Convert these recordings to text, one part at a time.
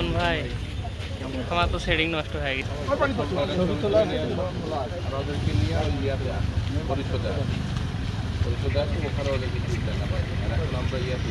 সুজন ভাই। আমার তো সেটিং নষ্ট হয়ে গেছে। ওদেরকে নিয়ে ইয়াতে পরিশোধে আসি পরিশোধে আসি ওখানে ওদেরকে এখন আমরা ইয়াতে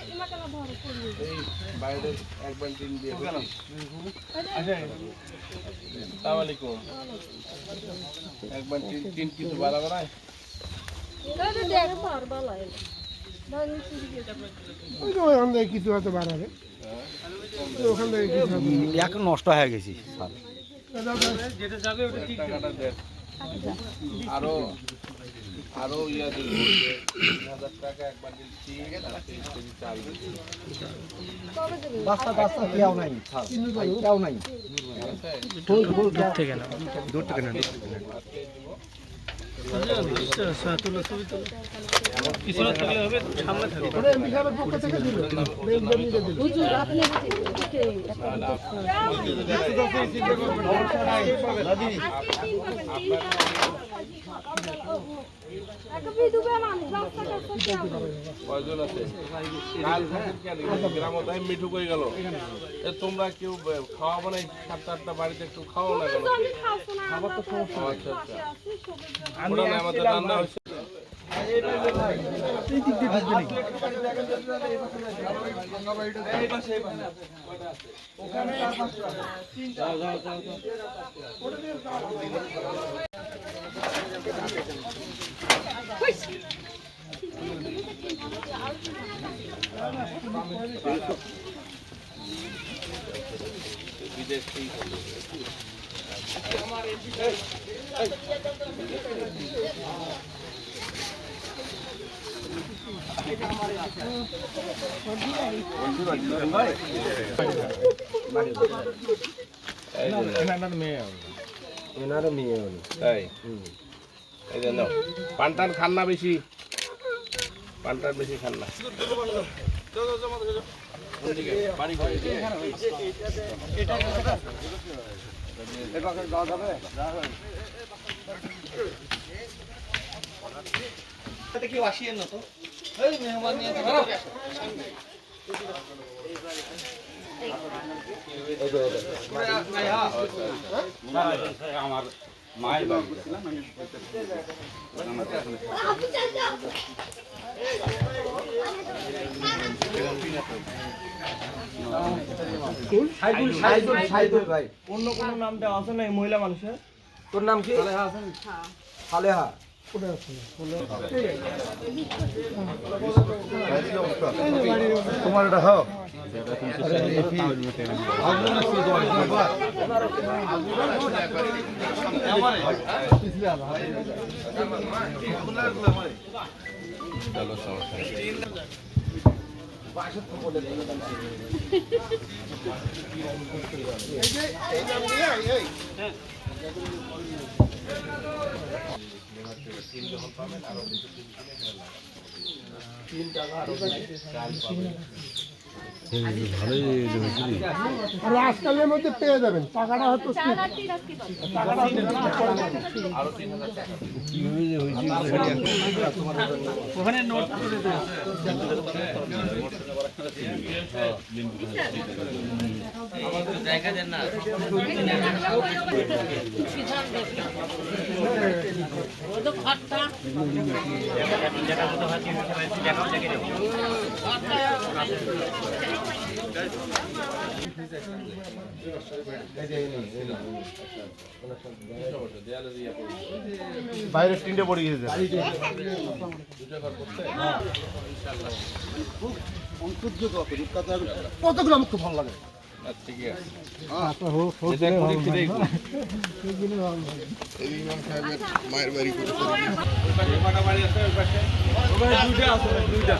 বাইরের এক বালতিন দিয়ে সালামালাইকুম। এক বালতিন তিন কিছু বাড়া বাড়ায় দেখ পার বালাই ওই তো ওখান থেকে কিছু হয়তো বাড়াবে এক নষ্ট হয়ে গেছি সার টাকাটা দেন। আরও আরও ইয়া দিল তিন হাজার টাকা এক বালতিন তিন তিন দিচ্ছি রাস্তা রাস্তা কেউ নাই। কেউ নাই। দূর থেকে না দূর থেকে না। মিঠু কই গেল তোমরা কেউ খাওয়াবো না সাতটা আটটা বাড়িতে একটু খাওয়া না কেন আচ্ছা আচ্ছা আমাদের রান্না হচ্ছে বিদেশ থেকে এনারে মেয়ে তাই এই যে নাও। পান টান খান না বেশি পান টান বেশি আমার অন্য কোনো নাম দেওয়া আছে না মহিলা মানুষের? তোর নাম কি? সালেহা তোমার এটা হোক চলো সমস্যা আর আজকালের মধ্যে পেয়ে যাবেন টাকাটা হয়তো টাকাটা ওখানে নোট জায়গা দেন না দেয়ালে দিয়ে পড়ি। বাইরে তিনটে পড়ে করতে ইনশাআল্লাহ কতগুলো আমার খুব ভালো লাগে। আচ্ছা, আচ্ছা, করি করি। পাশে বাড়ি আছে, ওই পাশে? ওখানে দুইটা